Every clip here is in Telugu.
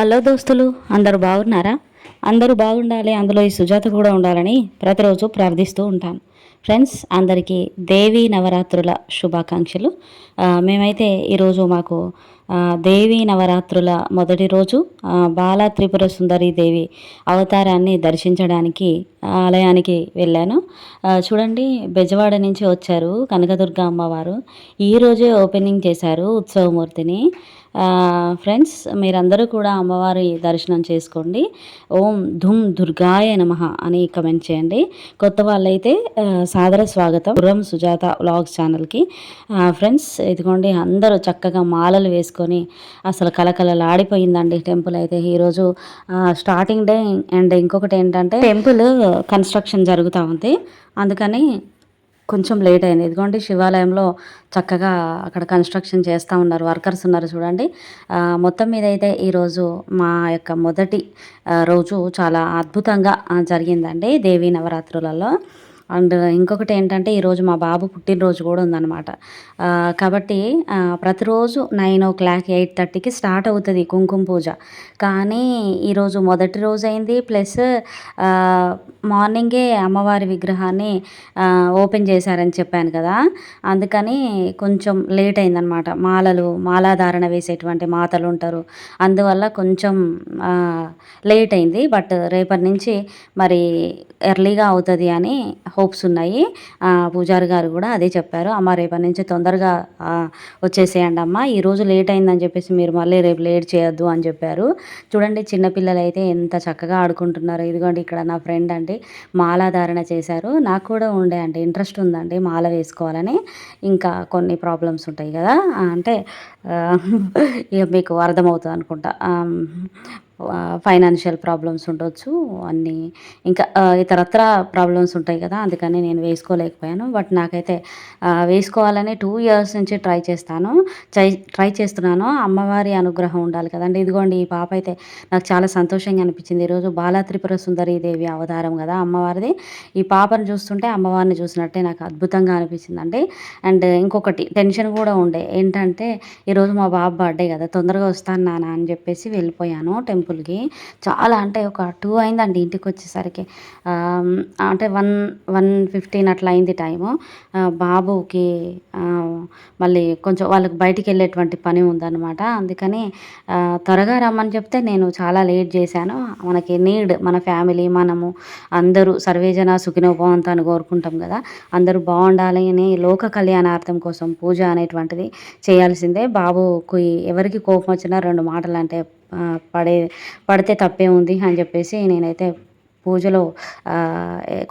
హలో దోస్తులు అందరూ బాగున్నారా? అందరూ బాగుండాలి అందులో ఈ సుజాత కూడా ఉండాలని ప్రతిరోజు ప్రార్థిస్తూ ఉంటాను ఫ్రెండ్స్ అందరికీ దేవీ నవరాత్రుల శుభాకాంక్షలు. మేమైతే ఈరోజు మాకు దేవీ నవరాత్రుల మొదటి రోజు బాల త్రిపుర సుందరి దేవి అవతారాన్ని దర్శించడానికి ఆలయానికి వెళ్ళాను. చూడండి బెజవాడ నుంచి వచ్చారు కనకదుర్గ అమ్మవారు. ఈరోజే ఓపెనింగ్ చేశారు ఉత్సవమూర్తిని. ఫ్రెండ్స్ మీరందరూ కూడా అమ్మవారి దర్శనం చేసుకోండి. ఓం ధుమ్ దుర్గాయ నమ అని కమెంట్ చేయండి. కొత్త వాళ్ళైతే సాదర స్వాగతం. గుర్రం సుజాత వ్లాగ్స్ ఛానల్కి. ఫ్రెండ్స్ ఇదిగోండి అందరూ చక్కగా మాలలు వేసుకొని అసలు కలకలలాడిపోయిందండి టెంపుల్ అయితే. ఈరోజు స్టార్టింగ్ డే అండ్ ఇంకొకటి ఏంటంటే టెంపుల్ కన్స్ట్రక్షన్ జరుగుతూ ఉంది. అందుకని కొంచెం లేట్ అయింది. ఇదిగోండి శివాలయంలో చక్కగా అక్కడ కన్స్ట్రక్షన్ చేస్తూ ఉన్నారు. వర్కర్స్ ఉన్నారు చూడండి. మొత్తం మీద అయితే ఈరోజు మా యొక్క మొదటి రోజు చాలా అద్భుతంగా జరిగిందండి దేవీ నవరాత్రులలో. అండ్ ఇంకొకటి ఏంటంటే ఈరోజు మా బాబు పుట్టినరోజు కూడా ఉందన్నమాట. కాబట్టి ప్రతిరోజు నైన్ ఓ క్లాక్ ఎయిట్ థర్టీకి స్టార్ట్ అవుతుంది కుంకుమ పూజ. కానీ ఈరోజు మొదటి రోజు అయింది. ప్లస్ మార్నింగే అమ్మవారి విగ్రహాన్ని ఓపెన్ చేశారని చెప్పాను కదా. అందుకని కొంచెం లేట్ అయిందనమాట మాలలు మాలాధారణ వేసేటువంటి మాతలు ఉంటారు. అందువల్ల కొంచెం లేట్ అయింది. బట్ రేపటి నుంచి మరి ఎర్లీగా అవుతుంది అని హోప్స్ ఉన్నాయి. పూజారి గారు కూడా అదే చెప్పారు. అమ్మ రేపటి నుంచి తొందరగా వచ్చేసేయండి అమ్మ. ఈరోజు లేట్ అయిందని చెప్పేసి మీరు మళ్ళీ రేపు లేట్ చేయొద్దు అని చెప్పారు. చూడండి చిన్నపిల్లలు అయితే ఎంత చక్కగా ఆడుకుంటున్నారు. ఇదిగోండి ఇక్కడ నా ఫ్రెండ్ అండి మాల ధారణ చేశారు. నాకు కూడా ఉండే అండి ఇంట్రెస్ట్ ఉందండి మాల వేసుకోవాలని. ఇంకా కొన్ని ప్రాబ్లమ్స్ ఉంటాయి కదా. అంటే ఇక మీకు అర్థమవుతుంది అనుకుంటా. ఫైనాన్షియల్ ప్రాబ్లమ్స్ ఉండొచ్చు అన్నీ. ఇంకా ఇతరత్ర ప్రాబ్లమ్స్ ఉంటాయి కదా అందుకని నేను వేసుకోలేకపోయాను. బట్ నాకైతే వేసుకోవాలని టూ ఇయర్స్ నుంచి ట్రై చేస్తాను. ట్రై ట్రై చేస్తున్నాను. అమ్మవారి అనుగ్రహం ఉండాలి కదండి. ఇదిగోండి ఈ పాప అయితే నాకు చాలా సంతోషంగా అనిపించింది. ఈరోజు బాలా త్రిపుర సుందరి దేవి అవతారం కదా అమ్మవారిది. ఈ పాపను చూస్తుంటే అమ్మవారిని చూసినట్టే నాకు అద్భుతంగా అనిపించిందండి. అండ్ ఇంకొకటి టెన్షన్ కూడా ఉండే. ఏంటంటే ఈరోజు మా బాబు బర్త్డే కదా తొందరగా వస్తాను నాన్న అని చెప్పేసి వెళ్ళిపోయాను. టెంపుల్కి. చాలా అంటే ఒక టూ అయిందండి ఇంటికి వచ్చేసరికి అంటే వన్ వన్ ఫిఫ్టీన్ అట్లా అయింది టైము. బాబుకి మళ్ళీ కొంచెం వాళ్ళకి బయటికి వెళ్ళేటువంటి పని ఉందన్నమాట. అందుకని త్వరగా రమ్మని చెప్తే నేను చాలా లేట్ చేశాను. మనకి నీడ్ మన ఫ్యామిలీ మనము అందరూ సర్వేజన సుఖినోభవంతో అని కోరుకుంటాం కదా. అందరూ బాగుండాలి అని లోక కళ్యాణార్థం కోసం పూజ అనేటువంటిది చేయాల్సిందే. బాబుకి ఎవరికి కోపం వచ్చినా రెండు మాటలు అంటే పడే పడితే తప్పే ఉంది అని చెప్పేసి నేనైతే పూజలో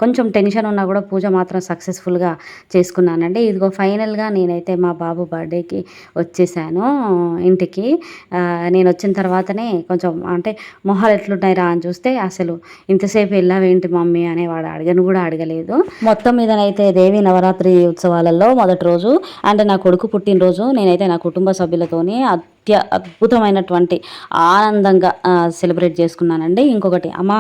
కొంచెం టెన్షన్ ఉన్నా కూడా పూజ మాత్రం సక్సెస్ఫుల్గా చేసుకున్నానండి. ఇదిగో ఫైనల్గా నేనైతే మా బాబు బర్త్డేకి వచ్చేసాను ఇంటికి. నేను వచ్చిన తర్వాతనే కొంచెం అంటే మొహాలు ఎట్లున్నాయిరా అని చూస్తే అసలు ఇంతసేపు వెళ్ళావేంటి మమ్మీ అనేవాడు అడగను కూడా అడగలేదు. మొత్తం మీదనైతే దేవి నవరాత్రి ఉత్సవాలలో మొదటి రోజు అంటే నా కొడుకు పుట్టినరోజు నేనైతే నా కుటుంబ సభ్యులతోని అత్య అద్భుతమైనటువంటి ఆనందంగా సెలబ్రేట్ చేసుకున్నానండి. ఇంకొకటి అమ్మ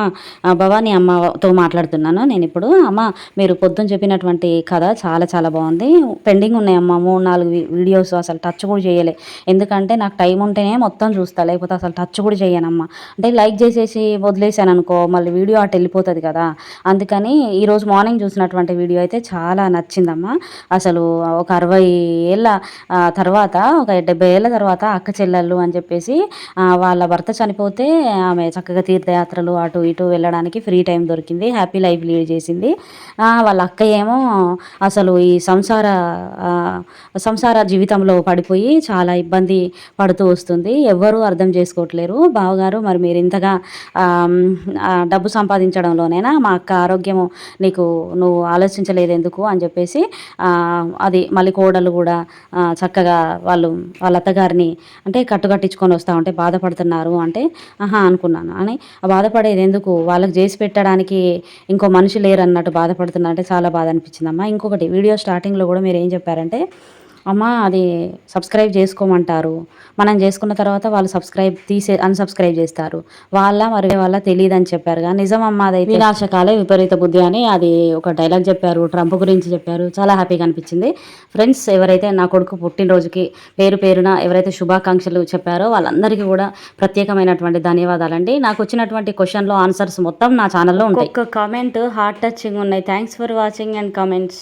భవానీ అమ్మతో మాట్లాడుతున్నాను. నేను ఇప్పుడు అమ్మ మీరు పొద్దున చెప్పినటువంటి కథ చాలా చాలా బాగుంది. పెండింగ్ ఉన్నాయి అమ్మ మూడు నాలుగు వీడియోస్ అసలు టచ్ కూడా చేయలే. ఎందుకంటే నాకు టైం ఉంటేనే మొత్తం చూస్తా లేకపోతే అసలు టచ్ కూడా చేయనమ్మా. అంటే లైక్ చేసేసి వదిలేసాను అనుకో మళ్ళీ వీడియో అటు వెళ్ళిపోతుంది కదా. అందుకని ఈరోజు మార్నింగ్ చూసినటువంటి వీడియో అయితే చాలా నచ్చిందమ్మా. అసలు ఒక అరవై ఏళ్ళ తర్వాత ఒక డెబ్బై ఏళ్ళ తర్వాత అక్క చెల్లెళ్ళు అని చెప్పేసి వాళ్ళ భర్త చనిపోతే ఆమె చక్కగా తీర్థయాత్రలు అటు ఇటు వెళ్ళడానికి ఫ్రీ టైం దొరికింది హ్యాపీ లైఫ్ లీడ్ చేసింది. వాళ్ళ అక్క ఏమో అసలు ఈ సంసార సంసార జీవితంలో పడిపోయి చాలా ఇబ్బంది పడుతూ వస్తుంది. ఎవ్వరూ అర్థం చేసుకోవట్లేరు. బావగారు మరి మీరు ఇంతగా డబ్బు సంపాదించడంలోనైనా మా అక్క ఆరోగ్యము నీకు నువ్వు ఆలోచించలేదు ఎందుకు అని చెప్పేసి అది మళ్ళీ కోడలు కూడా చక్కగా వాళ్ళు వాళ్ళ అత్తగారిని అంటే కట్టుకట్టించుకొని వస్తా ఉంటే బాధపడుతున్నారు అంటే ఆహా అనుకున్నాను. అని ఆ బాధపడేది ఎందుకు? వాళ్ళకి చేసి పెట్టడానికి ఇంకో మనిషి లేరు అన్నట్టు బాధపడుతున్నా అంటే చాలా బాధ అనిపించిందమ్మా ఇంకొకటి వీడియో స్టార్టింగ్లో కూడా మీరు ఏం చెప్పారంటే అమ్మ అది సబ్స్క్రైబ్ చేసుకోమంటారు. మనం చేసుకున్న తర్వాత వాళ్ళు సబ్స్క్రైబ్ తీసే అన్సబ్స్క్రైబ్ చేస్తారు. వాళ్ళ మరి వాళ్ళ తెలియదు అని చెప్పారు కానీ నిజం అమ్మ అదైతే వినాశకాలే విపరీత బుద్ధి అని అది ఒక డైలాగ్ చెప్పారు. ట్రంప్ గురించి చెప్పారు. చాలా హ్యాపీగా అనిపించింది. ఫ్రెండ్స్ ఎవరైతే నా కొడుకు పుట్టినరోజుకి పేరు పేరున ఎవరైతే శుభాకాంక్షలు చెప్పారో వాళ్ళందరికీ కూడా ప్రత్యేకమైనటువంటి ధన్యవాదాలండి. నాకు వచ్చినటువంటి క్వశ్చన్లో ఆన్సర్స్ మొత్తం నా ఛానల్లో ఉంటాయి. ఒక కామెంట్ హార్ట్ టచింగ్ ఉన్నాయి. Thanks for watching and comments